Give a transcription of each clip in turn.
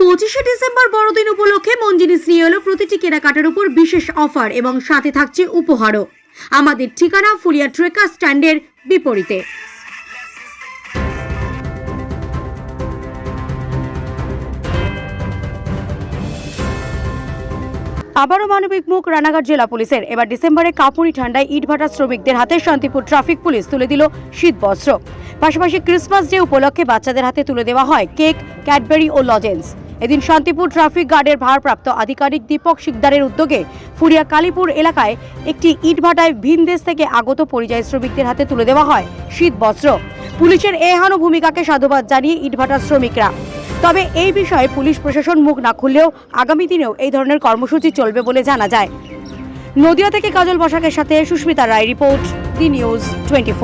পঁচিশে ডিসেম্বর বড়দিন উপলক্ষে মন জিনিস নিয়ে এলো প্রতিটি কেনাকাটার উপর বিশেষ অফার এবং সাথে থাকছে উপহারও। আমাদের ঠিকানা ফুলিয়া ট্রেকার স্ট্যান্ডের বিপরীতে। আবারও মানবিক মুখ, রানাঘাট জেলা পুলিশের। এবার ডিসেম্বরে কাপুরি ঠান্ডায় ইটভাটা শ্রমিকদের হাতে শান্তিপুর ট্রাফিক পুলিশ তুলে দিল শীত বস্ত্র পাশাপাশি ক্রিসমাস ডে উপলক্ষে বাচ্চাদের হাতে তুলে দেওয়া হয় কেক, ক্যাডবেরি ও লজেন্স। এদিন শান্তিপুর ট্রাফিক গার্ডের ভারপ্রাপ্ত আধিকারিক দীপক শিকদারের উদ্যোগে ফুরিয়া কালীপুর এলাকায় একটি ইটভাটায় ভিন দেশ থেকে আগত পরিযায়ী শ্রমিকদের হাতে তুলে দেওয়া হয় শীত বস্ত্র পুলিশের এহানো ভূমিকাকে সাধুবাদ জানিয়ে ইটভাটার শ্রমিকরা। তবে এই বিষয়ে পুলিশ প্রশাসন মুখ না খুললেও আগামী দিনেও এই ধরনের কর্মসূচি চলবে বলে জানা যায়। নদিয়া থেকে কাজল বসাকের সাথে Susmita Roy report, the news twenty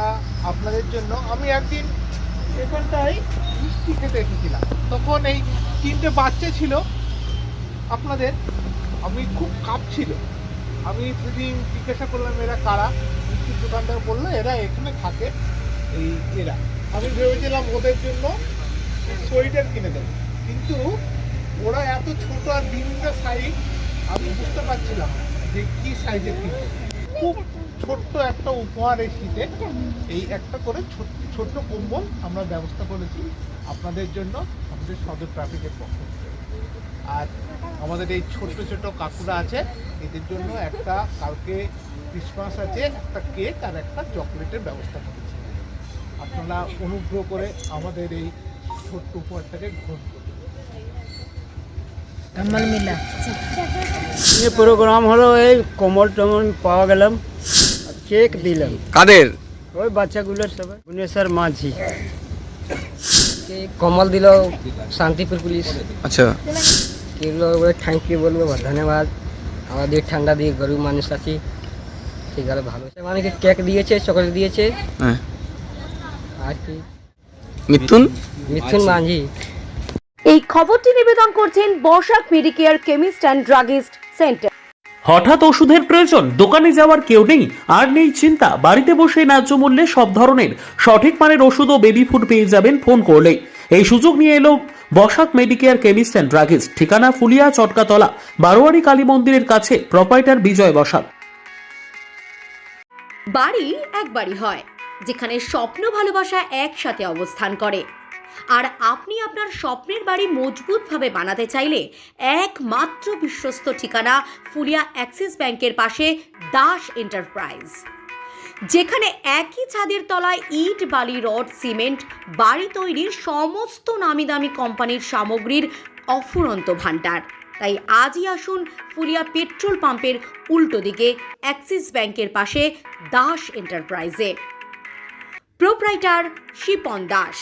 আমরা আপনাদের জন্য আমি একদিন এখানটায় মিষ্টি খেতে এসেছিলাম। তখন এই তিনটে বাচ্চা ছিল আপনাদের। আমি খুব কাঁপছিল। আমি সেদিন জিজ্ঞাসা করলাম, এরা কারা? মিষ্টির দোকানদার বলল, এরা এখানে থাকে। এই এরা। আমি ভেবেছিলাম ওদের জন্য সোয়েটার কিনে দেবো। কিন্তু ওরা এত ছোট আর বিভিন্ন সাইজ আমি বুঝতে পারছিলাম যে কী সাইজের কিনবো খুব ছোট্ট একটা উপহার এই শীতে। এই একটা করে ছোট্ট কম্বল আমরা ব্যবস্থা করেছি আপনাদের জন্য আমাদের সদর ট্রাফিকের পক্ষ থেকে। আর আমাদের এই ছোট্ট ছোট কাকুরা আছে এদের জন্য একটা কালকে ক্রিসমাস আছে একটা কেক আর একটা চকলেটের ব্যবস্থা করেছি। আপনারা অনুগ্রহ করে আমাদের এই ছোট্ট উপহারটাকে গ্রহণ করুন। মিলা। এই প্রোগ্রাম হলো এই কোমল টমল পাওয়া গেলাম। কেক দিলাম কাদের? ওই বাচ্চাগুলোর সবাই। গুণেশ্বর মাঝি। কমল দিল শান্তিপুর পুলিশ। আচ্ছা। এগুলো থ্যাংক ইউ বলব ধন্যবাদ। আমাদের ঠান্ডা দিয়ে গরিব মানুষ আছি। ঠিক আছে ভালো মানে কেক দিয়েছে চকলেট দিয়েছে? হ্যাঁ। আর কি? মিথুন? মিথুন মাঝি। এই খবরটি নিবেদন করছেন বর্ষাক Medicare chemist and druggist centre. হঠাৎ ওষুধের প্রয়োজন, দোকানে যাওয়ার কেউ নেই। আর নেই চিন্তা, বাড়িতে বসে ন্যায্য মূল্যে সব ধরনের, সঠিক মানের ওষুধ ও বেবি ফুড পেয়ে যাবেন ফোন করলেই। এই সুযোগ নিয়ে এলো Basak Medicare chemist and druggist, ঠিকানা ফুলিয়া চটকাতলা, বারোয়ারি কালী মন্দিরের কাছে প্রপাইটার বিজয় বসাক। বাড়ি একবারই হয়, যেখানে স্বপ্ন ভালোবাসা একসাথে অবস্থান করে। আর আপনি আপনার স্বপ্নের বাড়ি মজবুতভাবে বানাতে চাইলে একমাত্র বিশ্বস্ত ঠিকানা ফুলিয়া অ্যাক্সিস ব্যাংকের পাশে দাস এন্টারপ্রাইজ। যেখানে একই ছাদের তলায় ইট, বালি, রড, সিমেন্ট, বাড়ি তৈরির সমস্ত নামি দামি কোম্পানির সামগ্রীর অফুরন্ত ভাণ্ডার। তাই আজই আসুন ফুলিয়া পেট্রোল পাম্পের উল্টো দিকে অ্যাক্সিস ব্যাংকের পাশে দাস এন্টারপ্রাইজে। প্রোপ্রাইটার শিপন দাস।